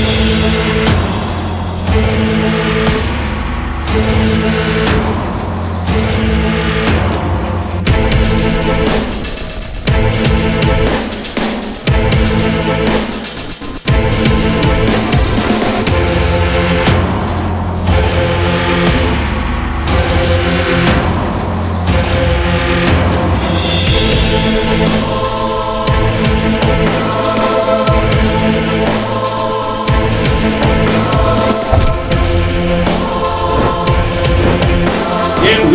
Thank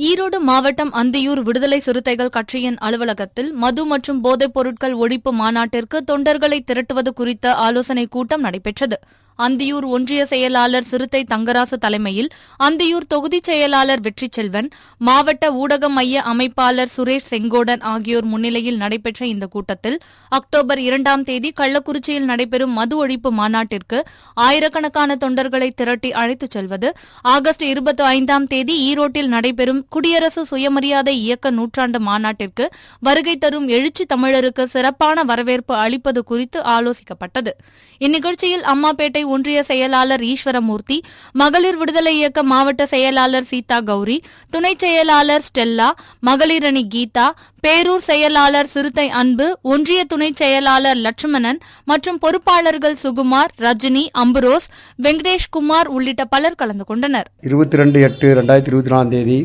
Erode மாவட்டம் அந்தியூர் விடுதலை சிறுத்தைகள் கட்சியின் அலுவலகத்தில் மது மற்றும் போதைப் பொருட்கள் ஒழிப்பு மாநாட்டிற்கு தொண்டர்களை திரட்டுவது குறித்த ஆலோசனைக் கூட்டம் நடைபெற்றது. அந்தியூர் ஒன்றிய செயலாளர் சிறுத்தை தங்கராசு தலைமையில் அந்தியூர் தொகுதிச் செயலாளர் வெற்றி செல்வன் மாவட்ட ஊடக மைய அமைப்பாளர் சுரேஷ் செங்கோடன் ஆகியோர் முன்னிலையில் நடைபெற்ற இந்த கூட்டத்தில் அக்டோபர் இரண்டாம் தேதி கள்ளக்குறிச்சியில் நடைபெறும் மது ஒழிப்பு மாநாட்டிற்கு ஆயிரக்கணக்கான தொண்டர்களை திரட்டி அழைத்துச் செல்வது ஆகஸ்ட் இருபத்தி ஐந்தாம் தேதி ஈரோட்டில் நடைபெறும் குடியரசு சுயமரியாதை இயக்க நூற்றாண்டு மாநாட்டிற்கு வருகை தரும் எழுச்சி தமிழருக்கு சிறப்பான வரவேற்பு அளிப்பது குறித்து ஆலோசிக்கப்பட்டது. இந்நிகழ்ச்சியில் அம்மாப்பேட்டை ஒன்றிய செயலாளர் ஈஸ்வரமூர்த்தி மகளிர் விடுதலை இயக்க மாவட்ட செயலாளர் சீதா கௌரி துணைச் செயலாளர் ஸ்டெல்லா மகளிரணி கீதா பேரூர் செயலாளர் சிறுத்தை அன்பு ஒன்றிய துணைச் செயலாளர் லட்சுமணன் மற்றும் பொறுப்பாளர்கள் சுகுமார் ரஜினி அம்புரோஸ் வெங்கடேஷ்குமார் உள்ளிட்ட பலர் கலந்து கொண்டனர். இருபத்தி ரெண்டு எட்டு ரெண்டாயிரத்தி இருபத்தி நாலாம் தேதி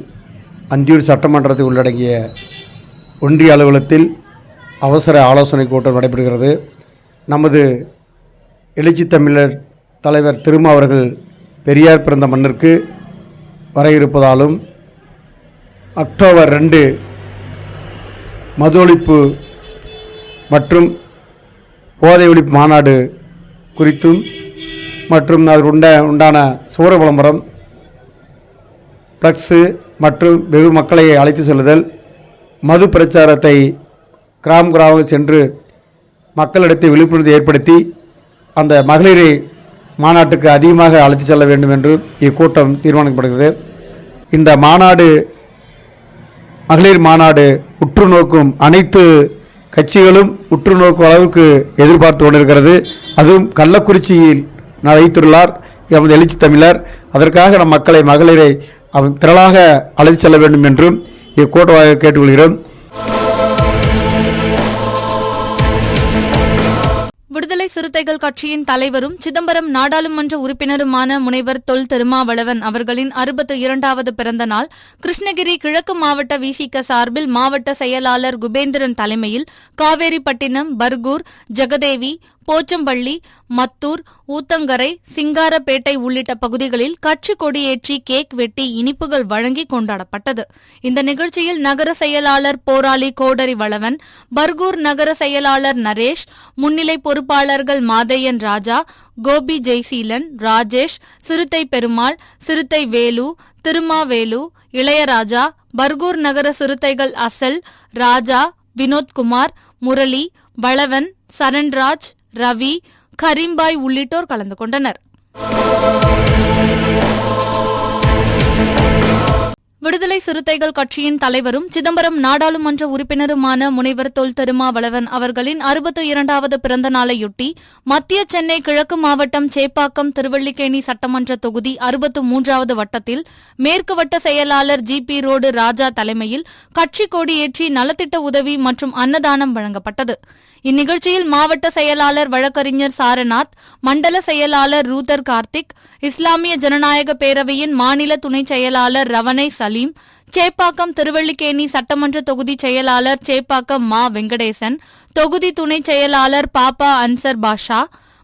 அந்தியூர் சட்டமன்றத்தை உள்ளடங்கிய ஒன்றிய அலுவலகத்தில் அவசர ஆலோசனை கூட்டம் நடைபெறுகிறது. நமது எழுச்சி தமிழர் தலைவர் திருமா அவர்கள் பெரியார் பிறந்த மண்ணிற்கு வர இருப்பதாலும் அக்டோபர் ரெண்டு மது ஒழிப்பு மற்றும் போதை ஒழிப்பு மாநாடு குறித்தும் மற்றும் அது உண்ட உண்டான சூர விளம்பரம் ஃப்ளக்ஸு மற்றும் வெகு மக்களை அழைத்து செல்லுதல் மது பிரச்சாரத்தை கிராம கிராமம் சென்று மக்களிடத்தை விழிப்புணர்வு ஏற்படுத்தி அந்த மகளிரை மாநாட்டுக்கு அதிகமாக அழைத்து செல்ல வேண்டும் என்று இக்கூட்டம் தீர்மானிக்கப்படுகிறது. இந்த மாநாடு மகளிர் மாநாடு உற்று நோக்கும் அனைத்து கட்சிகளும் உற்று நோக்கும் அளவுக்கு எதிர்பார்த்து கொண்டிருக்கிறது. அதுவும் கள்ளக்குறிச்சியில் வைத்துள்ளார் எமது எழுச்சி தமிழர் அதற்காக நம் மக்களை மகளிரை அவன் திரளாக அழைத்து செல்ல வேண்டும் என்றும் இக்கூட்டமாக கேட்டுக்கொள்கிறோம். விடுதலை சிறுத்தைகள் கட்சியின் தலைவரும் சிதம்பரம் நாடாளுமன்ற உறுப்பினருமான முனைவர் தொல் திருமாவளவன் அவர்களின் அறுபத்து இரண்டாவது பிறந்த நாள் கிருஷ்ணகிரி கிழக்கு மாவட்ட விசிக சார்பில் மாவட்ட செயலாளர் குபேந்திரன் தலைமையில் காவேரிப்பட்டினம் பர்கூர் ஜெகதேவி போச்சம்பள்ளி மத்தூர் ஊத்தங்கரை சிங்காரப்பேட்டை உள்ளிட்ட பகுதிகளில் கட்சி கொடியேற்றி கேக் வெட்டி இனிப்புகள் வழங்கி கொண்டாடப்பட்டது. இந்த நிகழ்ச்சியில் நகர செயலாளர் போராளி கோடரி வளவன் பர்கூர் நகர செயலாளர் நரேஷ் முன்னிலை பொறுப்பாளர்கள் மாதையன் ராஜா கோபி ஜெய்சீலன் ராஜேஷ் சிறுத்தை பெருமாள் சிறுத்தை வேலு திருமாவேலு இளையராஜா பர்கூர் நகர சிறுத்தைகள் அசல் ராஜா வினோத்குமார் முரளி வளவன் சரண்ராஜ் ரவி கரீம்பாய் உள்ளிட்டோர் கலந்து கொண்டனர். விடுதலை சிறுத்தைகள் கட்சியின் தலைவரும் சிதம்பரம் நாடாளுமன்ற உறுப்பினருமான முனைவர் தொல் திருமாவளவன் அவர்களின் அறுபத்து இரண்டாவது பிறந்த நாளையொட்டி மத்திய சென்னை கிழக்கு மாவட்டம் சேப்பாக்கம் திருவள்ளிக்கேணி சட்டமன்ற தொகுதி அறுபத்து மூன்றாவது வட்டத்தில் மேற்கு வட்ட செயலாளர் ஜி பி ரோடு ராஜா தலைமையில் கட்சி கொடியேற்றி நலத்திட்ட உதவி மற்றும் அன்னதானம் வழங்கப்பட்டது. இந்நிகழ்ச்சியில் மாவட்ட செயலாளர் வழக்கறிஞர் சாரநாத் மண்டல செயலாளர் ரூதர் கார்த்திக் இஸ்லாமிய ஜனநாயக பேரவையின் மாநில துணைச் செயலாளர் ரவனை சலீம் சேப்பாக்கம் திருவள்ளிக்கேணி சட்டமன்ற தொகுதி செயலாளர் சேப்பாக்கம் மா வெங்கடேசன் தொகுதி துணைச் செயலாளர் பாப்பா அன்சர் பாஷா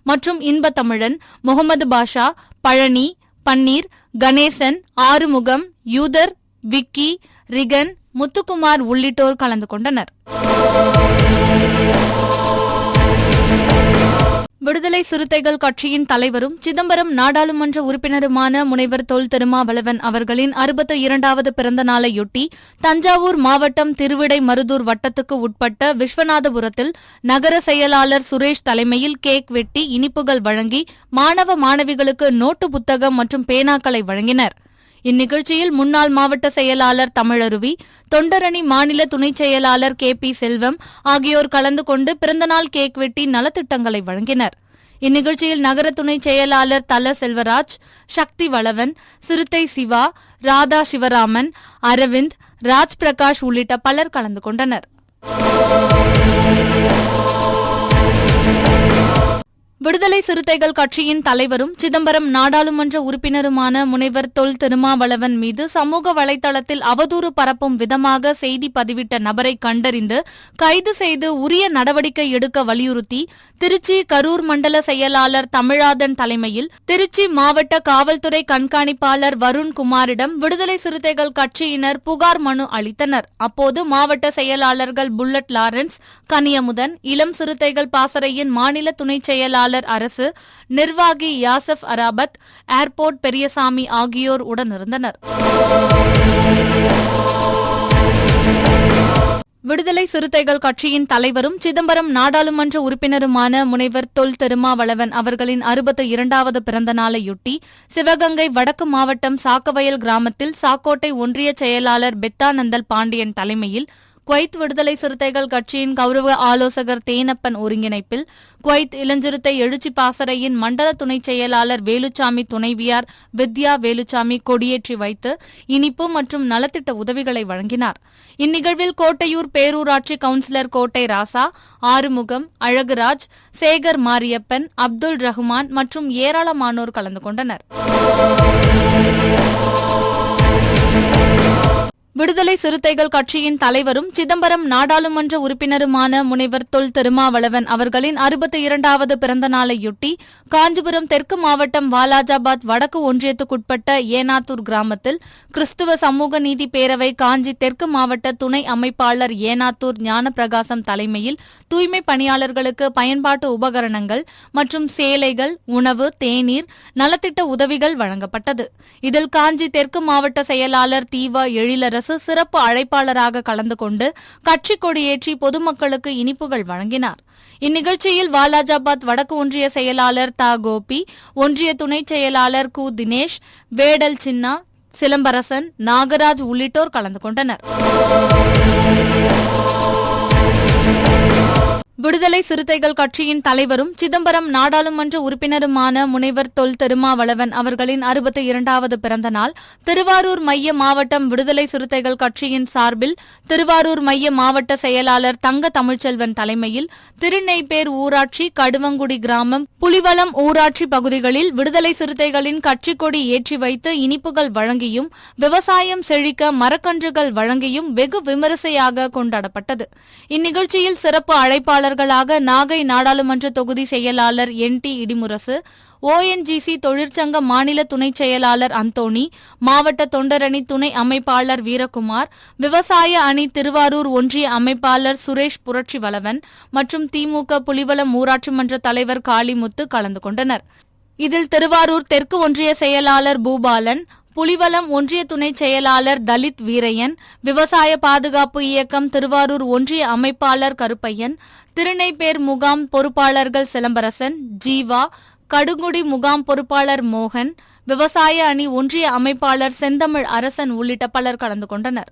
மற்றும் இன்பத்தமிழன் முகமது பாஷா பழனி பன்னீர் கணேசன் ஆறுமுகம் யூதர் விக்கி ரிகன் முத்துக்குமார் உள்ளிட்டோர் கலந்து கொண்டனர். விடுதலை சிறுத்தைகள் கட்சியின் தலைவரும் சிதம்பரம் நாடாளுமன்ற உறுப்பினருமான முனைவர் தொல் திருமாவளவன் அவர்களின் அறுபத்து இரண்டாவது பிறந்த நாளையொட்டி தஞ்சாவூர் மாவட்டம் திருவிடை மருதூர் வட்டத்துக்கு உட்பட்ட விஸ்வநாதபுரத்தில் நகர செயலாளர் சுரேஷ் தலைமையில் கேக் வெட்டி இனிப்புகள் வழங்கி மாணவ மாணவிகளுக்கு நோட்டு புத்தகம் மற்றும் பேனாக்களை வழங்கினர். இந்நிகழ்ச்சியில் முன்னாள் மாவட்ட செயலாளர் தமிழருவி தொண்டரணி மாநில துணைச் செயலாளர் கே பி செல்வம் ஆகியோர் கலந்து கொண்டு பிறந்தநாள் கேக் வெட்டி நலத்திட்டங்களை வழங்கினர். இந்நிகழ்ச்சியில் நகர துணைச் செயலாளர் தல செல்வராஜ் சக்தி வளவன் சிறுத்தை சிவா ராதா சிவராமன் அரவிந்த் ராஜ் பிரகாஷ் உள்ளிட்ட பலர் கலந்து கொண்டனர். விடுதலை சிறுத்தைகள் கட்சியின் தலைவரும் சிதம்பரம் நாடாளுமன்ற உறுப்பினருமான முனைவர் தொல் திருமாவளவன் மீது சமூக வலைதளத்தில் அவதூறு பரப்பும் விதமாக செய்தி பதிவிட்ட நபரை கண்டறிந்து கைது செய்து உரிய நடவடிக்கை எடுக்க வலியுறுத்தி திருச்சி கரூர் மண்டல செயலாளர் தமிழாதன் தலைமையில் திருச்சி மாவட்ட காவல்துறை கண்காணிப்பாளர் வருண் குமாரிடம் விடுதலை சிறுத்தைகள் கட்சியினர் புகார் மனு அளித்தனர். அப்போது மாவட்ட செயலாளர்கள் புல்லட் லாரன்ஸ் கனியமுதன் இளம் சிறுத்தைகள் பாசறையின் மாநில துணைச் செயலாளர் அரசு நிர்வாகி யாசப் அராபத் ஏர்போர்ட் பெரியசாமி ஆகியோர் உடனிருந்தனர். விடுதலை சிறுத்தைகள் கட்சியின் தலைவரும் சிதம்பரம் நாடாளுமன்ற உறுப்பினருமான முனைவர் தொல் திருமாவளவன் அவர்களின் அறுபத்து இரண்டாவது பிறந்த நாளையொட்டி சிவகங்கை வடக்கு மாவட்டம் சாக்கவயல் கிராமத்தில் சாக்கோட்டை ஒன்றிய செயலாளர் பெத்தானந்தல் பாண்டியன் தலைமையில் குவைத் விடுதலை சிறுத்தைகள் கட்சியின் கௌரவ ஆலோசகர் தேனப்பன் ஒருங்கிணைப்பில் குவைத் இளஞ்சிறுத்தை எழுச்சி பாசறையின் மண்டல துணைச் செயலாளர் வேலுச்சாமி துணைவியார் வித்யா வேலுச்சாமி கொடியேற்றி வைத்து இனிப்பு மற்றும் நலத்திட்ட உதவிகளை வழங்கினார். இந்நிகழ்வில் கோட்டையூர் பேரூராட்சி கவுன்சிலர் கோட்டை ராசா ஆறுமுகம் அழகுராஜ் சேகர் மாரியப்பன் அப்துல் ரஹ்மான் மற்றும் ஏராளமானோர் கலந்து கொண்டனர். விடுதலை சிறுத்தைகள் கட்சியின் தலைவரும் சிதம்பரம் நாடாளுமன்ற உறுப்பினருமான முனைவர் தொல் திருமாவளவன் அவர்களின் அறுபத்தி இரண்டாவது பிறந்த நாளையொட்டி காஞ்சிபுரம் தெற்கு மாவட்டம் வாலாஜாபாத் வடக்கு ஒன்றியத்துக்குட்பட்ட ஏனாத்தூர் கிராமத்தில் கிறிஸ்துவ சமூக நீதி பேரவை காஞ்சி தெற்கு மாவட்ட துணை அமைப்பாளர் ஏனாத்தூர் ஞானப்பிரகாசம் தலைமையில் தூய்மை பணியாளர்களுக்கு பயன்பாட்டு உபகரணங்கள் மற்றும் சேலைகள் உணவு தேநீர் நலத்திட்ட உதவிகள் வழங்கப்பட்டது. இதில் காஞ்சி தெற்கு மாவட்ட செயலாளர் தீவா எழிலரசு சிறப்பு அழைப்பாளராக கலந்து கொண்டு கட்சி கொடியேற்றி பொதுமக்களுக்கு இனிப்புகள் வழங்கினார். இந்நிகழ்ச்சியில் வாலாஜாபாத் வடக்கு ஒன்றிய செயலாளர் தா. கோபி ஒன்றிய துணைச் செயலாளர் கு. தினேஷ் வேடல் சின்னா சிலம்பரசன் நாகராஜ் உள்ளிட்டோர் கலந்து கொண்டனர். விடுதலை சிறுத்தைகள் கட்சியின் தலைவரும் சிதம்பரம் நாடாளுமன்ற உறுப்பினருமான முனைவர் தொல் திருமாவளவன் அவர்களின் அறுபத்தி இரண்டாவது பிறந்த நாள் திருவாரூர் மைய மாவட்டம் விடுதலை சிறுத்தைகள் கட்சியின் சார்பில் திருவாரூர் மைய மாவட்ட செயலாளர் தங்க தமிழ்ச்செல்வன் தலைமையில் திருநெய்ப்பேர் ஊராட்சி கடுவங்குடி கிராமம் புலிவலம் ஊராட்சி பகுதிகளில் விடுதலை சிறுத்தைகளின் கட்சிக்கொடி கொடி ஏற்றி வைத்து இனிப்புகள் வழங்கியும் விவசாயம் செழிக்க மரக்கன்றுகள் வழங்கியும் வெகு விமரிசையாக கொண்டாடப்பட்டது. இந்நிகழ்ச்சியில் சிறப்பு அழைப்பாளர் அழைப்பாளர்களாக நாகை நாடாளுமன்ற தொகுதி செயலாளர் என் டி இடிமுரசு ஓஎன்ஜிசி தொழிற்சங்க மாநில துணைச் செயலாளர் அந்தோணி மாவட்ட தொண்டரணி துணை அமைப்பாளர் வீரகுமார் விவசாய அணி திருவாரூர் ஒன்றிய அமைப்பாளர் சுரேஷ் புரட்சி வளவன் மற்றும் திமுக புலிவலம் ஊராட்சி மன்ற தலைவர் காளிமுத்து கலந்து கொண்டனர். இதில் திருவாரூர் தெற்கு ஒன்றிய செயலாளர் பூபாலன் புலிவலம் ஒன்றிய துணைச் செயலாளர் தலித் வீரையன் விவசாய பாதுகாப்பு இயக்கம் திருவாரூர் ஒன்றிய அமைப்பாளர் கருப்பையன் திருநெய்ப்பேர் முகாம் பொறுப்பாளர்கள் சிலம்பரசன் ஜீவா கடுங்குடி முகாம் பொறுப்பாளர் மோகன் விவசாய அணி ஒன்றிய அமைப்பாளர் செந்தமிழ் அரசன் உள்ளிட்ட பலர் கலந்து கொண்டனர்.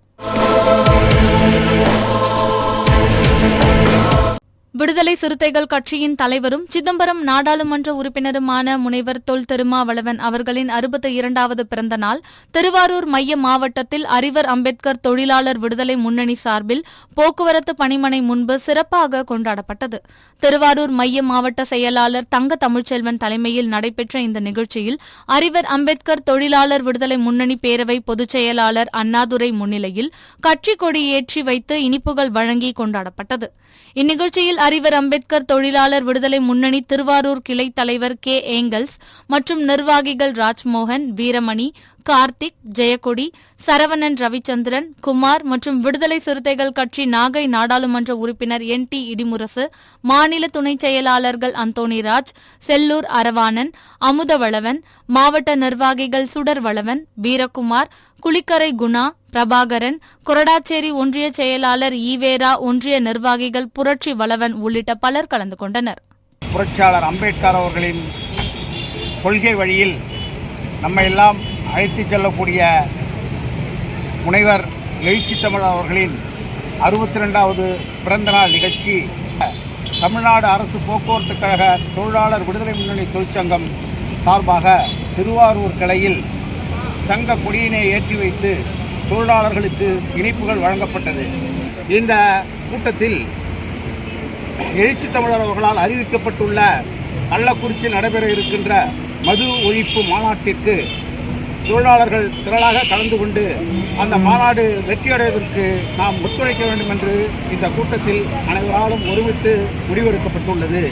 விடுதலை சிறுத்தைகள் கட்சியின் தலைவரும் சிதம்பரம் நாடாளுமன்ற உறுப்பினருமான முனைவர் தொல் திருமாவளவன் அவர்களின் அறுபத்தி இரண்டாவது பிறந்த நாள் திருவாரூர் மைய மாவட்டத்தில் அறிவர் அம்பேத்கர் தொழிலாளர் விடுதலை முன்னணி சார்பில் போக்குவரத்து பணிமனை முன்பு சிறப்பாக கொண்டாடப்பட்டது. திருவாரூர் மைய மாவட்ட செயலாளர் தங்க தமிழ்ச்செல்வன் தலைமையில் நடைபெற்ற இந்த நிகழ்ச்சியில் அறிவர் அம்பேத்கர் தொழிலாளர் விடுதலை முன்னணி பேரவை பொதுச் செயலாளர் அண்ணாதுரை முன்னிலையில் கட்சி கொடி ஏற்றி வைத்து இனிப்புகள் வழங்கி கொண்டாடப்பட்டது. இந்நிகழ்ச்சியில் அறிவர் அம்பேத்கர் தொழிலாளர் விடுதலை முன்னணி திருவாரூர் கிளை தலைவர் கே. ஏங்கல்ஸ் மற்றும் நிர்வாகிகள் ராஜ்மோகன் வீரமணி கார்த்திக் ஜெயக்கொடி சரவணன் ரவிச்சந்திரன் குமார் மற்றும் விடுதலை சிறுத்தைகள் கட்சி நாகை நாடாளுமன்ற உறுப்பினர் என். டி. இடிமுரசு மாநில துணைச் செயலாளர்கள் அந்தோணிராஜ் செல்லூர் அரவாணன் அமுதவளவன் மாவட்ட நிர்வாகிகள் சுடர்வளவன் வீரகுமார் குளிக்கரை குணா பிரபாகரன் கொரடாச்சேரி ஒன்றிய செயலாளர் ஈவேரா ஒன்றிய நிர்வாகிகள் புரட்சி வளவன் உள்ளிட்ட பலர் கலந்து கொண்டனர். புரட்சியாளர் அம்பேத்கர் அவர்களின் கொள்கை வழியில் நம்ம எல்லாம் அழைத்துச் செல்லக்கூடிய முனைவர் எழுச்சி தமிழ் அவர்களின் அறுபத்தி ரெண்டாவது பிறந்தநாள் நிகழ்ச்சி. தமிழ்நாடு அரசு போக்குவரத்து கழக தொழிலாளர் விடுதலை முன்னணி தொழிற்சங்கம் சார்பாக திருவாரூர் கிளையில் சங்க கொடியினை ஏற்றி வைத்து தொழிலாளர்களுக்கு இனிப்புகள் வழங்கப்பட்டது. இந்த கூட்டத்தில் எழுச்சி தமிழர் அவர்களால் அறிவிக்கப்பட்டுள்ள கள்ளக்குறிச்சி நடைபெற இருக்கின்ற மது ஒழிப்பு மாநாட்டிற்கு தொழிலாளர்கள் திரளாக கலந்து கொண்டு அந்த மாநாடு வெற்றியடைவதற்கு நாம் ஒத்துழைக்க வேண்டும் என்று இந்த கூட்டத்தில் அனைவராலும் ஒருமித்து முடிவெடுக்கப்பட்டுள்ளது.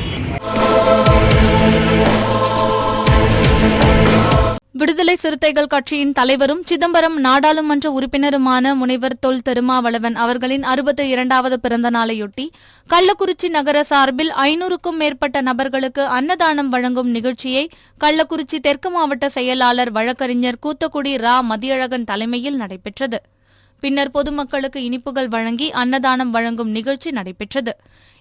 விடுதலை சிறுத்தைகள் கட்சியின் தலைவரும் சிதம்பரம் நாடாளுமன்ற உறுப்பினருமான முனைவர் தொல் திருமாவளவன் அவர்களின் அறுபத்தி இரண்டாவது பிறந்த நாளையொட்டி கள்ளக்குறிச்சி நகர சார்பில் ஐநூறுக்கும் மேற்பட்ட நபர்களுக்கு அன்னதானம் வழங்கும் நிகழ்ச்சியை கள்ளக்குறிச்சி தெற்கு மாவட்ட செயலாளர் வழக்கறிஞர் கூத்தக்குடி ரா. மதியழகன் தலைமையில் நடைபெற்றது. பின்னர் பொதுமக்களுக்கு இனிப்புகள் வழங்கி அன்னதானம் வழங்கும் நிகழ்ச்சி நடைபெற்றது.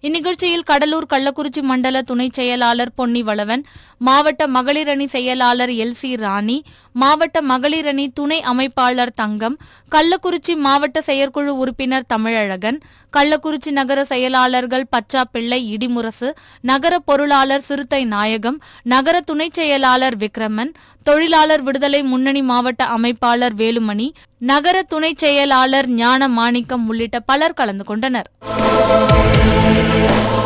இந்நிகழ்ச்சியில் கடலூர் கள்ளக்குறிச்சி மண்டல துணைச் செயலாளர் பொன்னிவளவன் மாவட்ட மகளிரணி செயலாளர் எல் சி ராணி மாவட்ட மகளிரணி துணை அமைப்பாளர் தங்கம் கள்ளக்குறிச்சி மாவட்ட செயற்குழு உறுப்பினர் தமிழழகன் கள்ளக்குறிச்சி நகர செயலாளர்கள் பச்சா பிள்ளை இடிமுரசு நகர பொருளாளர் சிறுத்தை நாயகம் நகர துணைச் செயலாளர் விக்ரமன் தொழிலாளர் விடுதலை முன்னணி மாவட்ட அமைப்பாளர் வேலுமணி நகர துணைச் செயலாளர் ஞான மாணிக்கம் உள்ளிட்ட பலர் கலந்து கொண்டனர். you.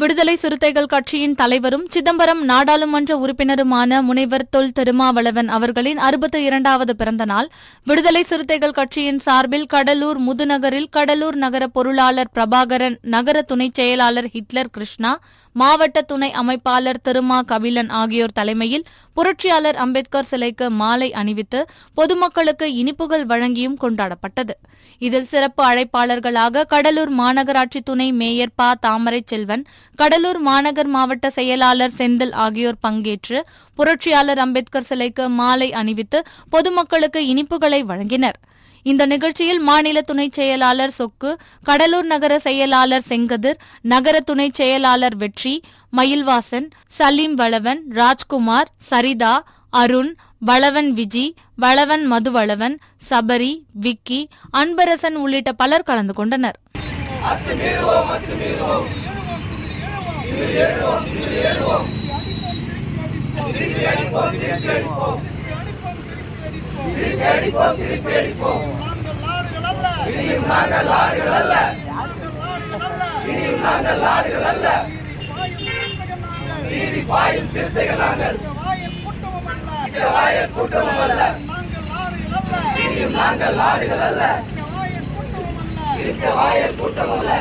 விடுதலை சிறுத்தைகள் கட்சியின் தலைவரும் சிதம்பரம் நாடாளுமன்ற உறுப்பினருமான முனைவர் தொல் திருமாவளவன் அவர்களின் அறுபத்தி இரண்டாவது பிறந்த நாள். விடுதலை சிறுத்தைகள் கட்சியின் சார்பில் கடலூர் முதுநகரில் கடலூர் நகர பொருளாளர் பிரபாகரன் நகர துணைச் செயலாளர் ஹிட்லர் கிருஷ்ணா மாவட்ட துணை அமைப்பாளர் திருமா கபிலன் ஆகியோர் தலைமையில் புரட்சியாளர் அம்பேத்கர் சிலைக்கு மாலை அணிவித்து பொதுமக்களுக்கு இனிப்புகள் வழங்கியும் கொண்டாடப்பட்டது. இதில் சிறப்பு அழைப்பாளர்களாக கடலூர் மாநகராட்சி துணை மேயர் ப. தாமரை செல்வன் கடலூர் மாநகர் மாவட்ட செயலாளர் செந்தில் ஆகியோர் பங்கேற்று புரட்சியாளர் அம்பேத்கர் சிலைக்கு மாலை அணிவித்து பொதுமக்களுக்கு இனிப்புகளை வழங்கினர். இந்த நிகழ்ச்சியில் மாநில துணைச் செயலாளர் சொக்கு கடலூர் நகர செயலாளர் செங்கதிர் நகர துணைச் செயலாளர் வெற்றி மயில்வாசன் சலீம் வளவன் ராஜ்குமார் சரிதா அருண் வளவன் விஜி வளவன் மதுவளவன் சபரி விக்கி அன்பரசன் உள்ளிட்ட பலர் கலந்து கொண்டனர். நாங்கள் நாடுகள் அல்ல நாங்கள் நாடுகள் அல்ல நாங்கள் நாடுகள் அல்ல சீறி பாயும் சிறுத்தைகள் நாங்கள் செவாயர் கூட்டமும் அல்ல இனியும் கூட்டமும் அல்ல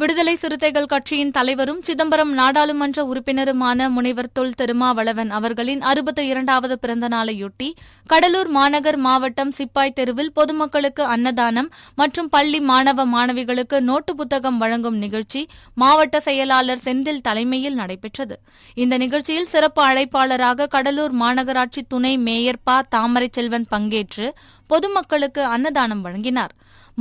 விடுதலை சிறுத்தைகள் கட்சியின் தலைவரும் சிதம்பரம் நாடாளுமன்ற உறுப்பினருமான முனைவர் தொல் திருமாவளவன் அவர்களின் அறுபத்தி இரண்டாவது பிறந்த நாளையொட்டி கடலூர் மாநகர் மாவட்டம் சிப்பாய் தெருவில் பொதுமக்களுக்கு அன்னதானம் மற்றும் பள்ளி மாணவ மாணவிகளுக்கு நோட்டு புத்தகம் வழங்கும் நிகழ்ச்சி மாவட்ட செயலாளர் செந்தில் தலைமையில் நடைபெற்றது. இந்த நிகழ்ச்சியில் சிறப்பு அழைப்பாளராக கடலூர் மாநகராட்சி துணை மேயர் ப. தாமரை செல்வன் பங்கேற்று பொதுமக்களுக்கு அன்னதானம் வழங்கினார்.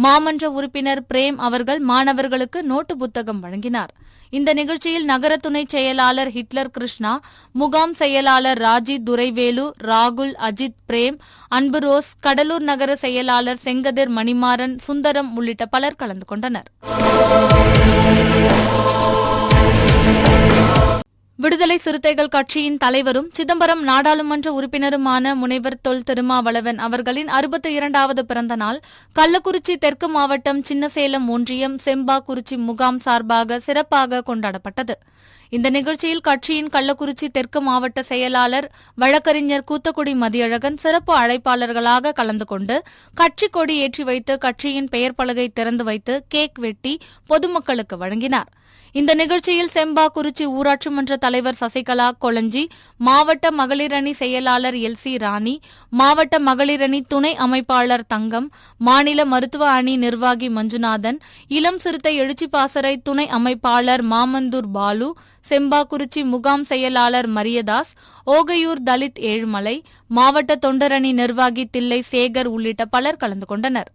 மாமன்ற உறுப்பினர் பிரேம் அவர்கள் மாணவர்களுக்கு நோட்டு புத்தகம் வழங்கினார். இந்த நிகழ்ச்சியில் நகர துணை செயலாளர் ஹிட்லர் கிருஷ்ணா முகாம் செயலாளர் ராஜித் துரைவேலு ராகுல் அஜித் பிரேம் அன்பு ரோஸ் கடலூர் நகர செயலாளர் செங்கதிர் மணிமாறன் சுந்தரம் உள்ளிட்ட பலர் கலந்து கொண்டனர். விடுதலை சிறுத்தைகள் கட்சியின் தலைவரும் சிதம்பரம் நாடாளுமன்ற உறுப்பினருமான முனைவர் தொல் திருமாவளவன் அவர்களின் அறுபத்தி இரண்டாவது பிறந்த நாள் கள்ளக்குறிச்சி தெற்கு மாவட்டம் சின்னசேலம் ஒன்றியம் செம்பாக்குறிச்சி முகாம் சார்பாக சிறப்பாக கொண்டாடப்பட்டது. இந்த நிகழ்ச்சியில் கட்சியின் கள்ளக்குறிச்சி தெற்கு மாவட்ட செயலாளர் வழக்கறிஞர் கூத்தக்குடி மதியழகன் சிறப்பு அழைப்பாளர்களாக கலந்து கொண்டு கட்சி கொடி ஏற்றி வைத்து கட்சியின் பெயர் பலகை திறந்து வைத்து கேக் வெட்டி பொதுமக்களுக்கு வழங்கினார். இந்த நிகழ்ச்சியில் செம்பாக்குறிச்சி ஊராட்சி மன்ற தலைவர் சசிகலா கொளஞ்சி மாவட்ட மகளிரணி செயலாளர் எல் சி ராணி மாவட்ட மகளிரணி துணை அமைப்பாளர் தங்கம் மாநில மருத்துவ அணி நிர்வாகி மஞ்சுநாதன் இளம் சிறுத்தை எழுச்சி பாசறை துணை அமைப்பாளர் மாமந்தூர் பாலு செம்பாக்குறிச்சி முகாம் செயலாளர் மரியதாஸ் ஓகையூர் தலித் ஏழுமலை மாவட்ட தொண்டரணி நிர்வாகி தில்லை சேகர் உள்ளிட்ட பலர் கலந்து கொண்டனர்.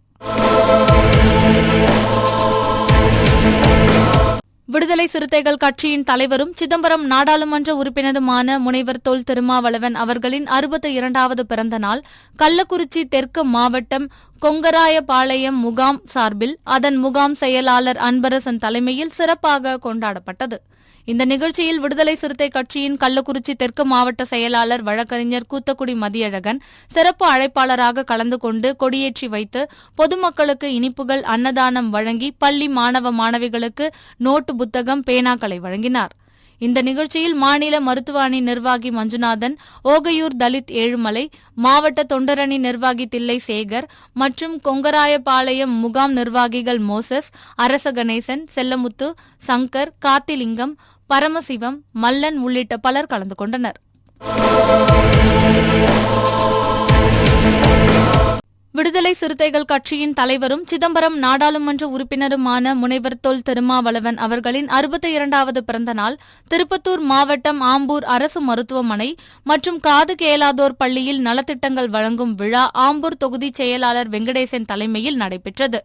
விடுதலை சிறுத்தைகள் கட்சியின் தலைவரும் சிதம்பரம் நாடாளுமன்ற உறுப்பினருமான முனைவர் தொல் திருமாவளவன் அவர்களின் அறுபத்தி இரண்டாவது பிறந்த நாள் கள்ளக்குறிச்சி தெற்கு மாவட்டம் கொங்கராயபாளையம் முகாம் சார்பில் அதன் முகாம் செயலாளர் அன்பரசன் தலைமையில் சிறப்பாக கொண்டாடப்பட்டது. இந்த நிகழ்ச்சியில் விடுதலை சிறுத்தை கட்சியின் கள்ளக்குறிச்சி தெற்கு மாவட்ட செயலாளர் வழக்கறிஞர் கூத்தக்குடி மதியழகன் சிறப்பு அழைப்பாளராக கலந்து கொண்டு கொடியேற்றி வைத்து பொதுமக்களுக்கு இனிப்புகள் அன்னதானம் வழங்கி பள்ளி மாணவ மாணவிகளுக்கு நோட்டு புத்தகம் பேனாக்களை வழங்கினார். இந்த நிகழ்ச்சியில் மாநில மருத்துவ அணி நிர்வாகி மஞ்சுநாதன் ஓகையூர் தலித் ஏழுமலை மாவட்ட தொண்டரணி நிர்வாகி தில்லை சேகர் மற்றும் கொங்கராயபாளையம் முகாம் நிர்வாகிகள் மோசஸ் அரச கணேசன் செல்லமுத்து சங்கர் காத்திலிங்கம் பரமசிவம் மல்லன் உள்ளிட்ட பலர் கலந்து கொண்டனர். விடுதலை சிறுத்தைகள் கட்சியின் தலைவரும் சிதம்பரம் நாடாளுமன்ற உறுப்பினருமான முனைவர் தொல் திருமாவளவன் அவர்களின் அறுபத்தி இரண்டாவது பிறந்த நாள் திருப்பத்தூர் மாவட்டம் ஆம்பூர் அரசு மருத்துவமனை மற்றும் காது கேளாதோர் பள்ளியில் நலத்திட்டங்கள் வழங்கும் விழா ஆம்பூர் தொகுதி செயலாளர் வெங்கடேசன் தலைமையில் நடைபெற்றது.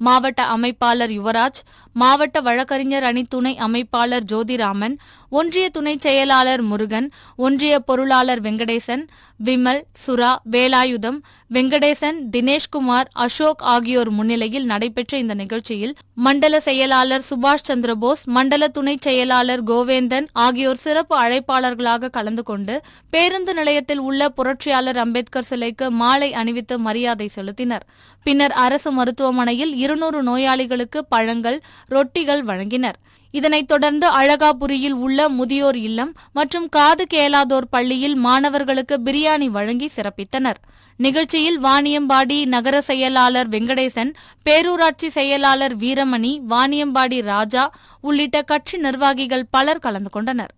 மாவட்ட அமைப்பாளர் யுவராஜ் மாவட்ட வழக்கறிஞர் அணி துணை அமைப்பாளர் ஜோதிராமன் ஒன்றிய துணைச் செயலாளர் முருகன் ஒன்றிய பொருளாளர் வெங்கடேசன் விமல் சுரா வேலாயுதம் வெங்கடேசன் தினேஷ்குமார் அசோக் ஆகியோர் முன்னிலையில் நடைபெற்ற இந்த நிகழ்ச்சியில் மண்டல செயலாளர் சுபாஷ் சந்திரபோஸ் மண்டல துணைச் செயலாளர் கோவேந்தன் ஆகியோர் சிறப்பு அழைப்பாளர்களாக கலந்து கொண்டு பேருந்து நிலையத்தில் உள்ள புரட்சியாளர் அம்பேத்கர் சிலைக்கு மாலை அணிவித்து மரியாதை செலுத்தினர். பின்னர் அரசு மருத்துவமனையில் இருநூறு நோயாளிகளுக்கு பழங்கள் ரொட்டிகள் வழங்கினர். இதனைத் தொடர்ந்து அழகாபுரியில் உள்ள முதியோர் இல்லம் மற்றும் காது கேளாதோர் பள்ளியில் மாணவர்களுக்கு பிரியாணி வழங்கி சிறப்பித்தனர். நிகழ்ச்சியில் வாணியம்பாடி நகர செயலாளர் வெங்கடேசன் பேரூராட்சி செயலாளர் வீரமணி வாணியம்பாடி ராஜா உள்ளிட்ட கட்சி நிர்வாகிகள் பலர் கலந்து கொண்டனர்.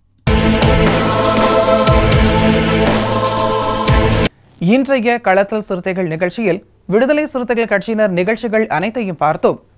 இன்றைய களத்தல் சிறுத்தைகள் நிகழ்ச்சியில் விடுதலை சிறுத்தைகள் கட்சியினர் நிகழ்ச்சிகள் அனைத்தையும் பார்த்தோம்.